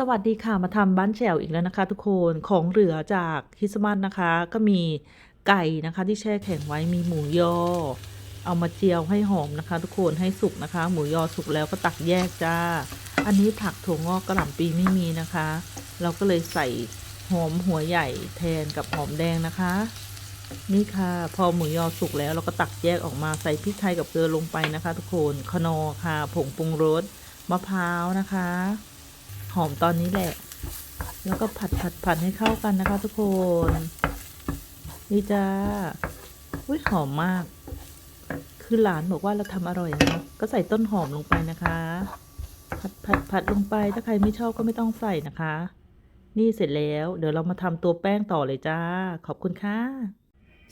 สวัสดีค่ะ มาทำบ้านแฉวอีกแล้วนะคะ ทุกคนของเหลือจากคริสต์มาสนะคะ ก็มีไก่นะคะ ที่แช่แข็งไว้มีหมูยอ เอามาเจียวให้หอมนะคะ ทุกคนให้สุกนะคะ หมูยอสุกแล้วก็ตักแยกจ้า อันนี้ผักถั่วงอกกระหล่ำปีไม่มีนะคะ เราก็เลยใส่หอมหัวใหญ่แทนกับหอมแดงนะคะ นี่ค่ะ พอหมูยอสุกแล้วเราก็ตักแยกออกมาใส่พริกไทยกับเกลือลงไปนะคะ ทุกคนคนอค่ะผงปรุงรสมะพร้าวนะคะ อมตอนนี้แหละ แล้วก็ผัดผัดผัดให้เข้ากันนะคะ ทุกคน นี่จ้าอุ้ยหอมมาก คือหลานบอกว่าเราทำอร่อยนะก็ใส่ต้นหอมลงไปนะคะ ผัดผัดผัดลงไปถ้าใครไม่ชอบก็ไม่ต้องใส่นะคะ นี่เสร็จแล้ว เดี๋ยวเรามาทำตัวแป้งต่อเลยจ้า ขอบคุณค่ะ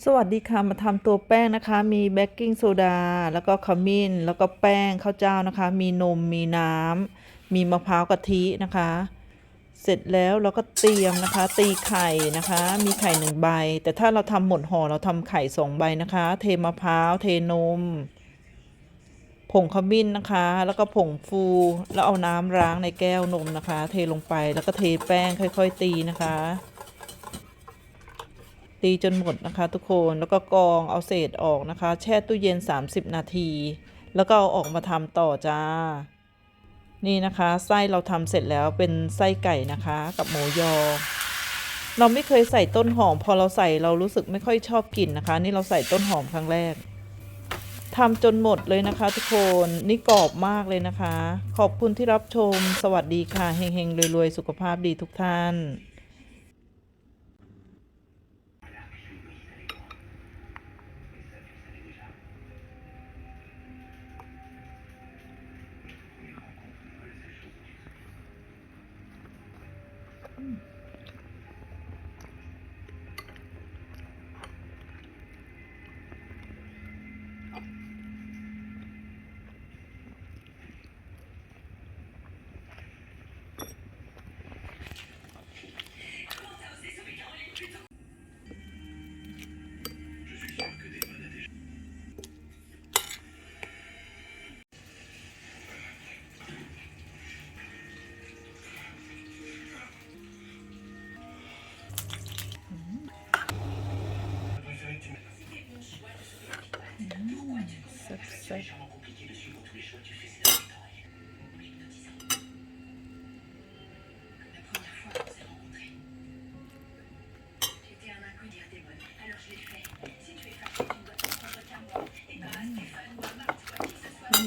สวัสดีค่ะ มาทำตัวแป้งนะคะ มีเบกกิ้งโซดา แล้วก็ขมิ้น แล้วก็แป้งข้าวเจ้านะคะ มีนม มีน้ำ มีมะพร้าวกะทินะคะ เสร็จแล้วเราก็เตรียมนะคะ ตีไข่นะคะ มีไข่หนึ่งใบ แต่ถ้าเราทำหมดห่อเราทำไข่สองใบนะคะ เทมะพร้าวเทนมผงขมิ้นนะคะ แล้วก็ผงฟู แล้วเอาน้ำล้างในแก้วนมนะคะ เทลงไปแล้วก็เทแป้งค่อย ๆ ตีนะคะ ตีจนหมดนะคะ ทุกคนแล้วก็กรองเอาเศษออกนะคะ แช่ตู้เย็น 30 นาที แล้วก็เอาออกมาทำต่อจ้า นี่นะคะไส้เราทำเสร็จแล้วเป็นไส้ไก่นะคะ กับหมูยอ เราไม่เคยใส่ต้นหอม พอเราใส่เรารู้สึกไม่ค่อยชอบกลิ่นนะคะ นี่เราใส่ต้นหอมครั้งแรกทำจนหมดเลยนะคะ ทุกคนนี่กรอบมากเลยนะคะ ขอบคุณที่รับชม สวัสดีค่ะเฮงๆรวยๆสุขภาพดีทุกท่าน Mm. ำ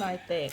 ลายแตก